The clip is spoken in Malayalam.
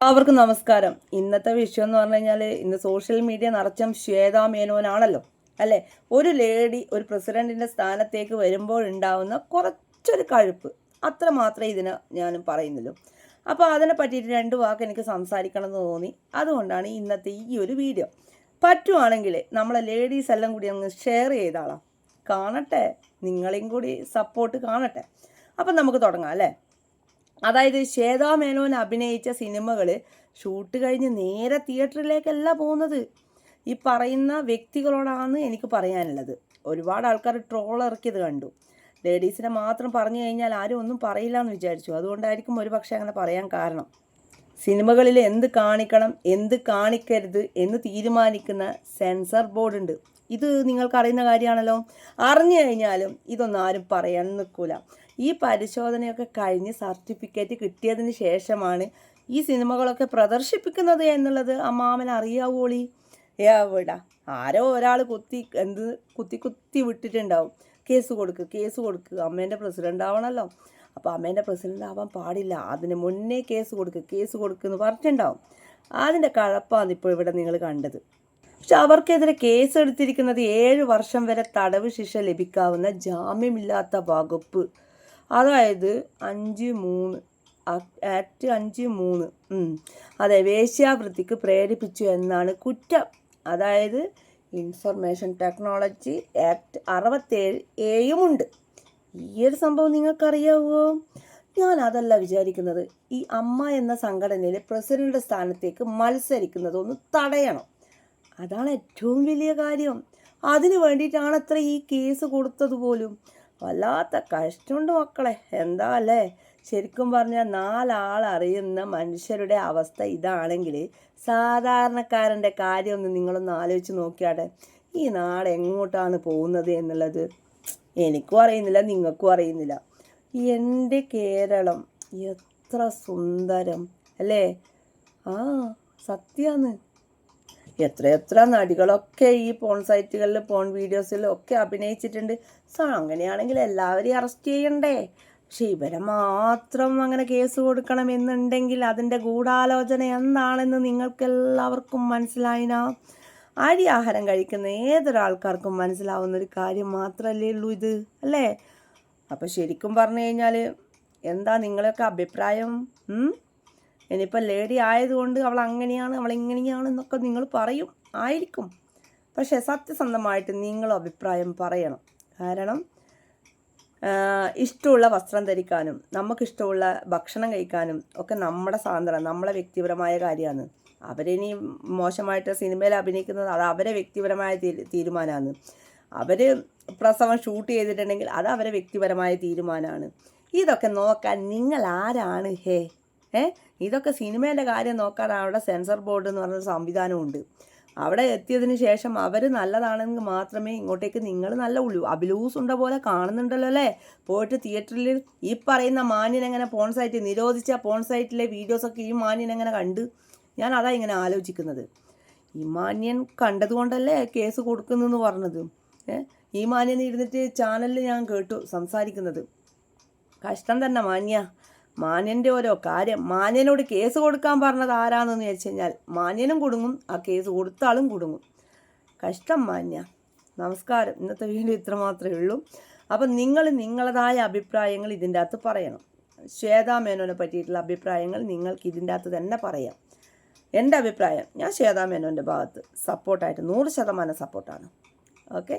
എല്ലാവർക്കും നമസ്കാരം. ഇന്നത്തെ വിഷയം എന്ന് പറഞ്ഞു കഴിഞ്ഞാൽ ഇന്ന് സോഷ്യൽ മീഡിയ നിറച്ചും ശ്വേതാ മേനോനാണല്ലോ അല്ലേ? ഒരു ലേഡി ഒരു പ്രസിഡന്റിന്റെ സ്ഥാനത്തേക്ക് വരുമ്പോൾ ഉണ്ടാവുന്ന കുറച്ചൊരു കഴുപ്പ്. അത്ര മാത്രമേ ഇതിന് ഞാൻ പറയുന്നുള്ളൂ. അപ്പോൾ അതിനെ പറ്റിയിട്ട് രണ്ട് വാക്ക് എനിക്ക് സംസാരിക്കണം എന്ന് തോന്നി. അതുകൊണ്ടാണ് ഇന്നത്തെ ഈ ഒരു വീഡിയോ. പറ്റുവാണെങ്കിൽ നമ്മളെ ലേഡീസ് എല്ലാം കൂടി അങ്ങ് ഷെയർ ചെയ്താളാം. കാണട്ടെ നിങ്ങളെയും കൂടി സപ്പോർട്ട് കാണട്ടെ. അപ്പം നമുക്ക് തുടങ്ങാം അല്ലേ? അതായത് ശ്വേതാ മേനോൻ അഭിനയിച്ച സിനിമകൾ ഷൂട്ട് കഴിഞ്ഞ് നേരെ തിയേറ്ററിലേക്കല്ല പോകുന്നത്. ഈ പറയുന്ന വ്യക്തികളോടാണ് എനിക്ക് പറയാനുള്ളത്. ഒരുപാട് ആൾക്കാർ ട്രോൾ ഇറക്കിയത് കണ്ടു. ലേഡീസിനെ മാത്രം പറഞ്ഞു കഴിഞ്ഞാൽ ആരും ഒന്നും പറയില്ല എന്ന് വിചാരിച്ചു. അതുകൊണ്ടായിരിക്കും ഒരു പക്ഷേ അങ്ങനെ പറയാൻ കാരണം. സിനിമകളിൽ എന്ത് കാണിക്കണം എന്ത് കാണിക്കരുത് എന്ന് തീരുമാനിക്കുന്ന സെൻസർ ബോർഡ് ഉണ്ട് ഇത് നിങ്ങൾക്കറിയുന്ന കാര്യമാണല്ലോ. അറിഞ്ഞു കഴിഞ്ഞാലും ഇതൊന്നും ആരും പറയാൻ നിൽക്കൂല. ഈ പരിശോധനയൊക്കെ കഴിഞ്ഞ് സർട്ടിഫിക്കറ്റ് കിട്ടിയതിന് ശേഷമാണ് ഈ സിനിമകളൊക്കെ പ്രദർശിപ്പിക്കുന്നത് എന്നുള്ളത് അമ്മാമൻ അറിയാവോളി? എവിടാ ആരോ ഒരാൾ കുത്തി എന്ത് കുത്തി കുത്തി വിട്ടിട്ടുണ്ടാവും. കേസ് കൊടുക്കുക കേസ് കൊടുക്കുക അമ്മേന്റെ പ്രസിഡന്റ് ആവണമല്ലോ അപ്പോൾ അമ്മേന്റെ പ്രസിഡന്റ് ആവാൻ പാടില്ല. അതിന് മുന്നേ കേസ് കൊടുക്കുക കേസ് കൊടുക്കുന്ന് പറഞ്ഞിട്ടുണ്ടാവും. അതിന്റെ കഴപ്പാണ് ഇപ്പോൾ ഇവിടെ നിങ്ങൾ കണ്ടത്. പക്ഷെ അവർക്കെതിരെ കേസ് എടുത്തിരിക്കുന്നത് ഏഴ് വർഷം വരെ തടവ് ശിക്ഷ ലഭിക്കാവുന്ന ജാമ്യമില്ലാത്ത വകുപ്പ്. അതായത് അഞ്ച് മൂന്ന് ആക്ട് അഞ്ച് മൂന്ന്. അതെ വേശ്യാവൃത്തിക്ക് പ്രേരിപ്പിച്ചു എന്നാണ് കുറ്റം. അതായത് ഇൻഫർമേഷൻ ടെക്നോളജി ആക്ട് അറുപത്തേഴ് എയുമുണ്ട് ഈ ഒരു സംഭവം നിങ്ങൾക്കറിയാവോ? ഞാൻ അതല്ല വിചാരിക്കുന്നത്. ഈ അമ്മ എന്ന സംഘടനയിൽ പ്രസിഡന്റ് സ്ഥാനത്തേക്ക് മത്സരിക്കുന്നത് ഒന്ന് തടയണം. അതാണ് ഏറ്റവും വലിയ കാര്യം. അതിന് വേണ്ടിയിട്ടാണ് അത്ര ഈ കേസ് കൊടുത്തത് പോലും വല്ലാത്ത കഷ്ടമുണ്ട് മക്കളെ. എന്താ അല്ലേ? ശരിക്കും പറഞ്ഞാൽ നാലാൾ അറിയുന്ന മനുഷ്യരുടെ അവസ്ഥ ഇതാണെങ്കിൽ സാധാരണക്കാരന്റെ കാര്യം ഒന്ന് നിങ്ങളൊന്ന് ആലോചിച്ച് നോക്കിയാട്ടെ. ഈ നാട് എങ്ങോട്ടാണ് പോകുന്നത് എന്നുള്ളത്? എനിക്കും അറിയുന്നില്ല നിങ്ങൾക്കും അറിയുന്നില്ല. എന്റെ കേരളം എത്ര സുന്ദരം അല്ലേ? ആ സത്യമാണ് എത്ര എത്ര നടികളൊക്കെ ഈ പോൺ സൈറ്റുകളിൽ പോൺ വീഡിയോസിലൊക്കെ അഭിനയിച്ചിട്ടുണ്ട്. സോ അങ്ങനെയാണെങ്കിൽ എല്ലാവരെയും അറസ്റ്റ് ചെയ്യണ്ടേ? പക്ഷെ ഇവരെ മാത്രം അങ്ങനെ കേസ് കൊടുക്കണമെന്നുണ്ടെങ്കിൽ അതിന്റെ ഗൂഢാലോചന എന്താണെന്ന് നിങ്ങൾക്ക് എല്ലാവർക്കും മനസ്സിലായിനാ? അരി ആഹാരം കഴിക്കുന്ന ഏതൊരാൾക്കാർക്കും മനസ്സിലാവുന്ന ഒരു കാര്യം മാത്രമല്ലേ ഉള്ളൂ ഇത് അല്ലേ? അപ്പോൾ ശരിക്കും പറഞ്ഞു കഴിഞ്ഞാൽ എന്താ നിങ്ങളൊക്കെ അഭിപ്രായം? ഇനിയിപ്പോൾ ലേഡി ആയതുകൊണ്ട് അവൾ അങ്ങനെയാണ് അവൾ ഇങ്ങനെയാണ് എന്നൊക്കെ നിങ്ങൾ പറയും ആയിരിക്കും. പക്ഷേ സത്യസന്ധമായിട്ട് നിങ്ങളും അഭിപ്രായം പറയണം. കാരണം ഇഷ്ടമുള്ള വസ്ത്രം ധരിക്കാനും നമുക്കിഷ്ടമുള്ള ഭക്ഷണം കഴിക്കാനും ഒക്കെ നമ്മുടെ സ്വാതന്ത്ര്യം നമ്മളെ വ്യക്തിപരമായ കാര്യമാണ്. അവരിനി മോശമായിട്ട് സിനിമയിൽ അഭിനയിക്കുന്നത് അത് അവരെ വ്യക്തിപരമായ തീരു തീരുമാനമാണ്. അവർ പ്രസവം ഷൂട്ട് ചെയ്തിട്ടുണ്ടെങ്കിൽ അത് അവരെ വ്യക്തിപരമായ തീരുമാനമാണ്. ഇതൊക്കെ നോക്കാൻ നിങ്ങൾ ആരാണ് ഹേ? ഏ? ഇതൊക്കെ സിനിമേന്റെ കാര്യം നോക്കാൻ അവിടെ സെൻസർ ബോർഡ് എന്ന് പറഞ്ഞ സംവിധാനമുണ്ട്. അവിടെ എത്തിയതിന് ശേഷം അവർ നല്ലതാണെങ്കിൽ മാത്രമേ ഇങ്ങോട്ടേക്ക് നിങ്ങൾ നല്ല ഉള്ളൂ. അബിലൂസ് ഉണ്ട പോലെ കാണുന്നുണ്ടല്ലോ അല്ലേ? പോയിട്ട് തിയേറ്ററിൽ ഈ പറയുന്ന മാന്യനെങ്ങനെ പോൺ സൈറ്റ് നിരോധിച്ച പോൺ സൈറ്റിലെ വീഡിയോസൊക്കെ ഈ മാന്യനെങ്ങനെ കണ്ട്? ഞാൻ അതാ ഇങ്ങനെ ആലോചിക്കുന്നത്. ഈ മാന്യൻ കണ്ടതുകൊണ്ടല്ലേ കേസ് കൊടുക്കുന്നെന്ന് പറഞ്ഞത്? ഈ മാന്യൻ ഇരുന്നിട്ട് ചാനലിൽ ഞാൻ കേട്ടു സംസാരിക്കുന്നത്. കഷ്ടം തന്നെ മാന്യ. മാന്യന്റെ ഓരോ കാര്യം. മാന്യനോട് കേസ് കൊടുക്കാൻ പറഞ്ഞത് ആരാണെന്ന് വെച്ച് കഴിഞ്ഞാൽ മാന്യനും കുടുങ്ങും ആ കേസ് കൊടുത്താളും കുടുങ്ങും. കഷ്ടം മാന്യ. നമസ്കാരം. ഇന്നത്തെ വീഡിയോ ഇത്ര മാത്രമേ ഉള്ളൂ. അപ്പം നിങ്ങൾ നിങ്ങളതായ അഭിപ്രായങ്ങൾ ഇതിന്റെ അകത്ത് പറയണം. ശ്വേതാ മേനോനെ പറ്റിയിട്ടുള്ള അഭിപ്രായങ്ങൾ നിങ്ങൾക്ക് ഇതിന്റെ അകത്ത് തന്നെ പറയാം. എന്റെ അഭിപ്രായം ഞാൻ ശ്വേതാ മേനോന്റെ ഭാഗത്ത് സപ്പോർട്ടായിട്ട് നൂറ് ശതമാനം സപ്പോർട്ടാണ് ഓക്കെ